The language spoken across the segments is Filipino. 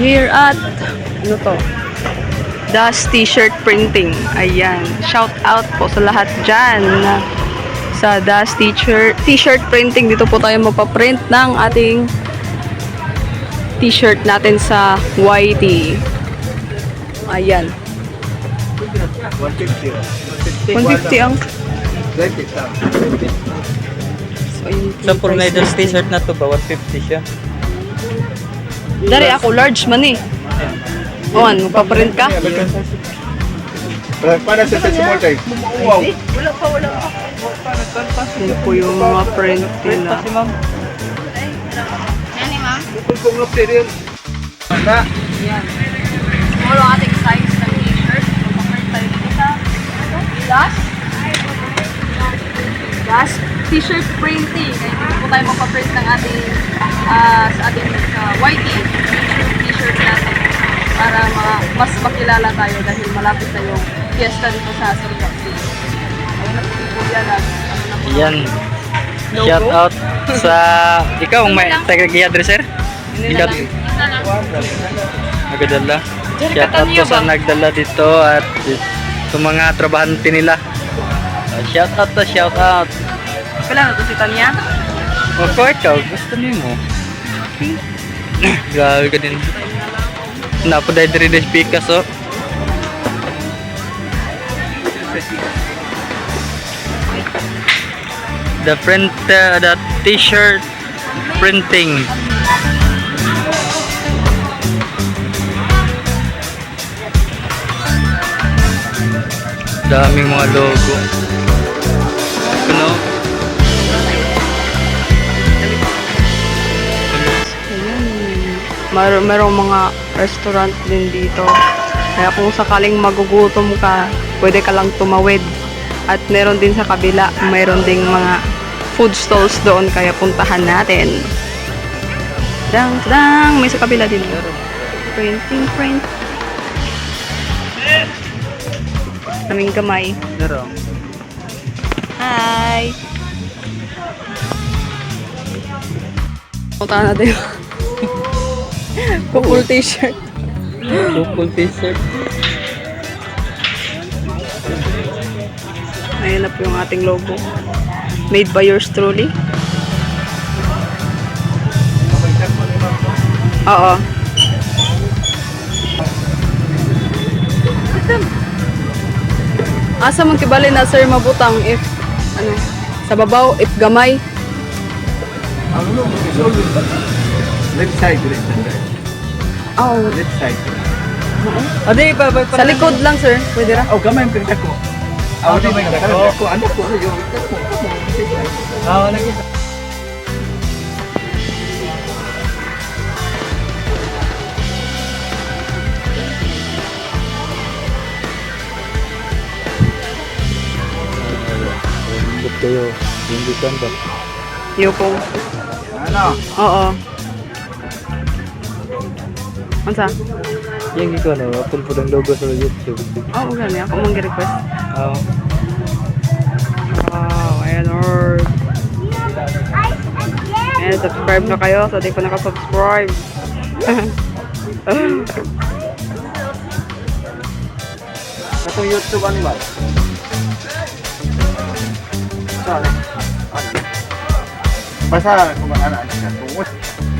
here at, ano to? Das T-shirt printing. Ayan. Shout out po sa lahat dyan. Sa Das T-shirt T-shirt printing. Dito po tayo mapaprint ng ating T-shirt natin sa YT. Ayan. 150. 150 ang... So, ayun Sa yung for price Nigel natin. t-shirt na to ba? 150 siya. Dari ako, large man eh. O, ano, magpaprint ka? Para sa small type. Wow. Yan po yung mga print nila. Kasi ma'am. Kung material. Na. Yan. Small ang ating size ng t-shirt. Magpaprint tayo dito sa Gas. Gas t-shirt printing. Kaya dito po tayo magpaprint ng ating ah, sa ating uh, YT t-shirt natin para ma- mas makilala tayo dahil malapit na yung fiesta dito sa Surigao City. Ayun na po yan. ah, Ano Yan. Logo? Shout out sa ikaw ang may. Yun na Ikaw. Diyan, Shout out po sa nagdala dito at sa mga trabahante nila. Uh, shout out to shout out. Kailangan to si Tanya. O ko ikaw, gusto niyo mo. Grabe ka din. Napaday diri des Picasso. The print, uh, the t-shirt printing. Daming mga logo. Mer merong mga restaurant din dito. Kaya kung sakaling magugutom ka, pwede ka lang tumawid. At meron din sa kabila, meron ding mga food stalls doon, kaya puntahan natin. Dang, dang, may sa kabila din. Printing, print. Kaming kamay. Hi! Punta natin yung Couple t-shirt. Couple t-shirt. Ayan na po yung ating logo. Made by yours truly. Oo. Asa man kibali na sir mabutang if ano sa babaw if gamay Ang ulo mo left side, left side. Oh Left side. Adi, pa, pa, sa likod lang sir pwede ra Oh, gamay ang pinta ko. Ah, Oh, di gamay ba ang yung pinta ko? Yung pinta ko. Ah, lagi. Lambot kayo. Hindi kan ba? Yoko. Ano? Oo. Unsa? Yung ikaw na, apple po ng logo sa YouTube. Oh, gani ako mong request Ah, Wow, ayan Lord. Ayan, subscribe na kayo sa di pa nakasubscribe. Katong YouTube ano ba? Ano? Basta kung ano ano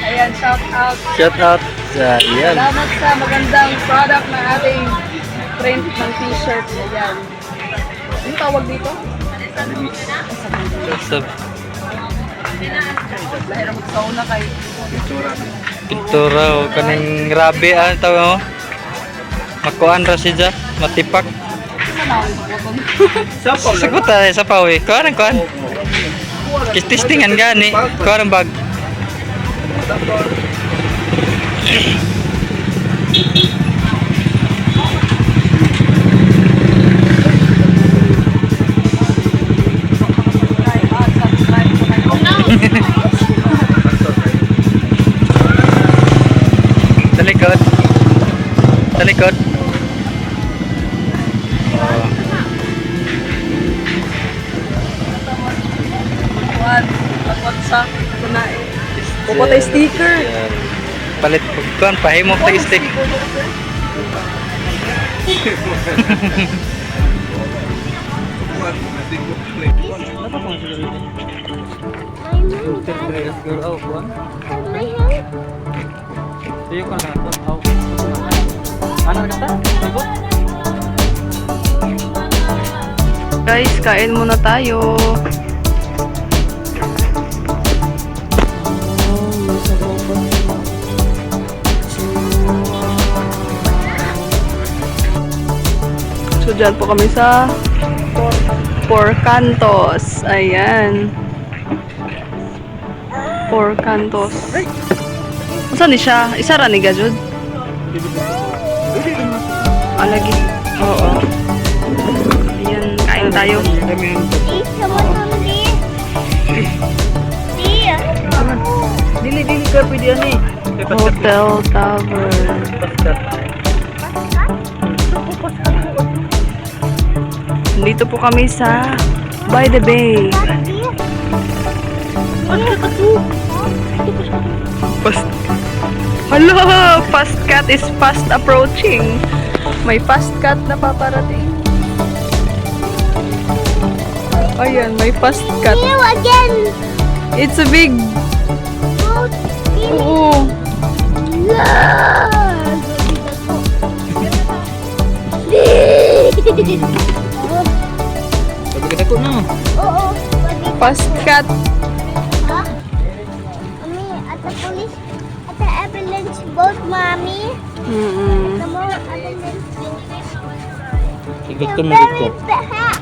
Ayan, shout out. Shout out sa yan. Salamat sa magandang product ng ating print ng t-shirt. Ayan. Ano tawag dito? Sa Lahir ang magsauna kay pintura o kaning rabi ano tawag mo? Makuan ra siya, matipak. Sa naon ko po. Sa Sagot tayo sa pawi. Kuan ang kuan. Kis testingan gani. Kuha bag. Sa Pupatay sticker. Yan. Palit kuan pahimo tag stick. Tuyo ka na to. Aw. Ano ka ta? Ibo? Guys, kain muna tayo. So, dyan po kami sa Four Cantos. Ayan. Four Cantos. Saan ni siya? Isa ra ni Gajud? Ah, lagi. Oo. Ayan, kain tayo. Dili dili ka pwede ani. Hotel Tavern. Dito po kami sa By the Bay. Fast. Hala! Fast cat is fast approaching. May fast cat na paparating. Ayan, may fast cat. You again. It's a big... Oo. Sabi kita ko no. Oo. Fast cat. Ha? Mami, at the police, at the ambulance boat, mommy. Mm-mm. The more ambulance. Igot ko You're mo very dito.